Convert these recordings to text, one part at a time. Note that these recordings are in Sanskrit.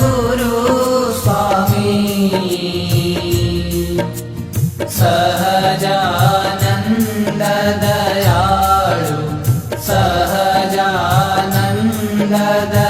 गुरु स्वामी सहजानन्द जान सहजानन्द सह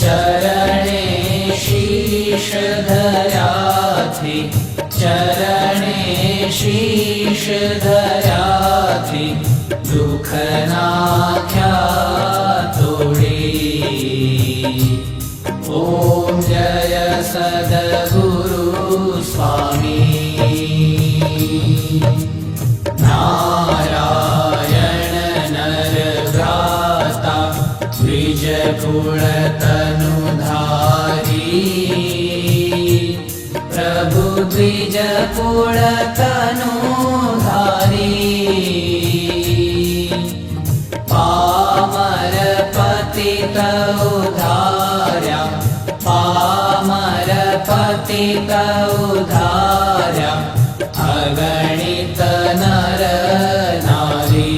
चरणे शीश धराथि चरणे शीश धराथि दुःखनाख्या तोडे ॐ जय सद्गुरु स्वामी द्विजकुलतनुधारी पामर पतित उधार्या पामर पतित उधार्या अगणित नर नारी।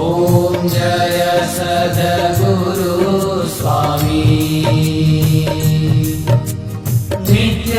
ॐ जय सद्गुरु स्वामी। नित्य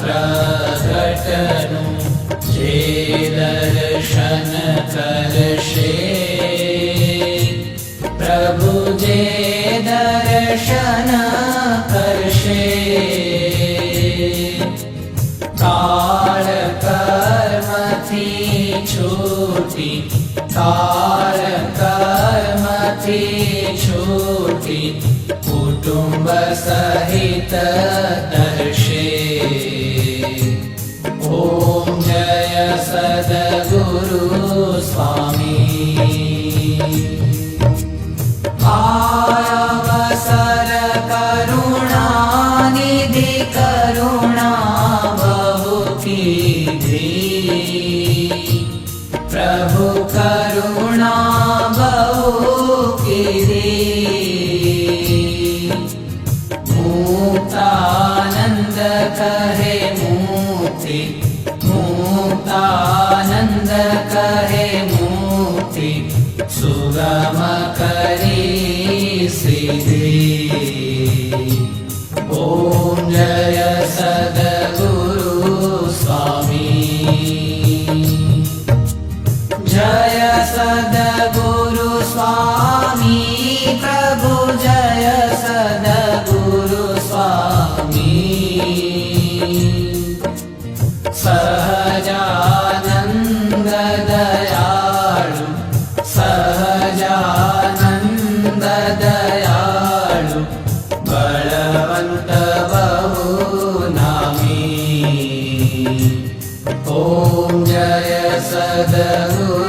प्रकटनु जे दर्शन करशे प्रभु जे दर्शन करशे काळ कर्मथी छूटी काळ कर्मथी छूटी कुटुंब सहित सद्गुरु स्वामी Sugama Kari बहु नामी। ॐ जय सद्गुरु